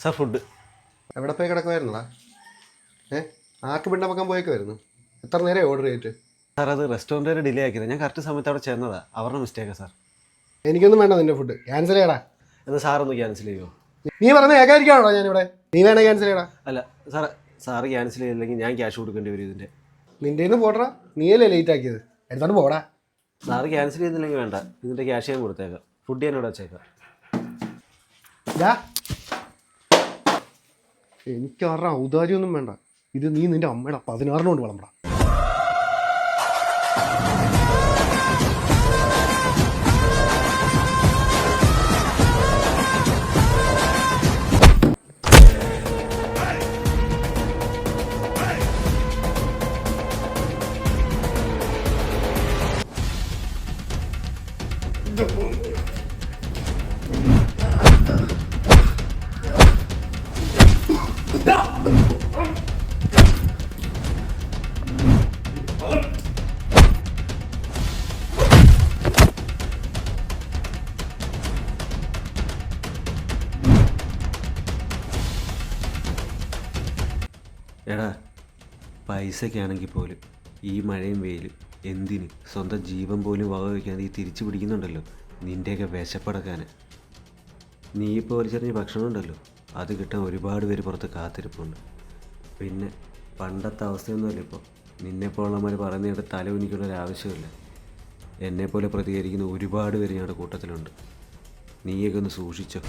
Sir food എവിടെ പോയി കിടക്കുമായിരുന്നടാ ഏ ആർക്ക് പിണ്ടമക്കം പോയേക്ക് വരുന്നു എത്ര നേരം ഓർഡർ ചെയ്തിട്ട്? സാർ അത് റെസ്റ്റോറന്റ് വരെ ഡിലേ ആക്കിയത്. ഞാൻ കറക്റ്റ് സമയത്ത് അവിടെ ചേർന്നതാ. അവരുടെ മിസ്റ്റേക്കാ സാർ. എനിക്കൊന്നും വേണ്ട നിന്റെ ഫുഡ് ക്യാൻസൽ ചെയ്യടാ. എന്നാൽ സാറൊന്ന് ക്യാൻസൽ ചെയ്യുമോ നീ പറഞ്ഞ ഏകായിരിക്കാണോ ഞാനിവിടെ? നീ വേണേ ക്യാൻസൽ ചെയ്യടാ. അല്ല സാർ സാറ് ക്യാൻസൽ ചെയ്തില്ലെങ്കിൽ ഞാൻ ക്യാഷ് കൊടുക്കേണ്ടി വരും ഇതിന്റെ. നിന്റെ നിന്ന് പോടാ നീയല്ലേ ലേറ്റ് ആക്കിയത്. എടുത്തോണ്ട് പോടാ. സാറ് ക്യാൻസൽ ചെയ്യുന്നില്ലെങ്കിൽ വേണ്ട. ഇതിന്റെ ക്യാഷ് ഞാൻ കൊടുത്തേക്കാം. ഫുഡ് ഞാൻ ഇവിടെ വെച്ചേക്കാം. ഇതാ എനിക്ക് ആരുടെ ഔദാര്യമൊന്നും വേണ്ട. ഇത് നീ നിന്റെ അമ്മയുടെ പതിനാറിനോട് വളമ്പടാ എടാ പൈസയ്ക്കാണെങ്കിൽ പോലും ഈ മഴയും വെയിലും എന്തിന്? സ്വന്തം ജീവൻ പോലും വക വയ്ക്കാതെ ഈ തിരിച്ചു പിടിക്കുന്നുണ്ടല്ലോ. നിന്റെയൊക്കെ വിശപ്പടക്കാൻ നീ ഇപ്പോൾ വലിച്ചെറിഞ്ഞ ഭക്ഷണം ഉണ്ടല്ലോ അത് കിട്ടാൻ ഒരുപാട് പേര് പുറത്ത് കാത്തിരിപ്പുണ്ട്. പിന്നെ പണ്ടത്തെ അവസ്ഥയൊന്നുമല്ല ഇപ്പോൾ നിന്നെപ്പോലുള്ളവർ പറയുന്നതിന്റെ തല ഉനിക്കുള്ള ഒരു ആവശ്യമില്ല. എന്നെപ്പോലെ പ്രതികരിക്കുന്ന ഒരുപാട് പേര് ഞങ്ങളുടെ കൂട്ടത്തിലുണ്ട്. നീയൊക്കെ ഒന്ന് സൂക്ഷിച്ചോ.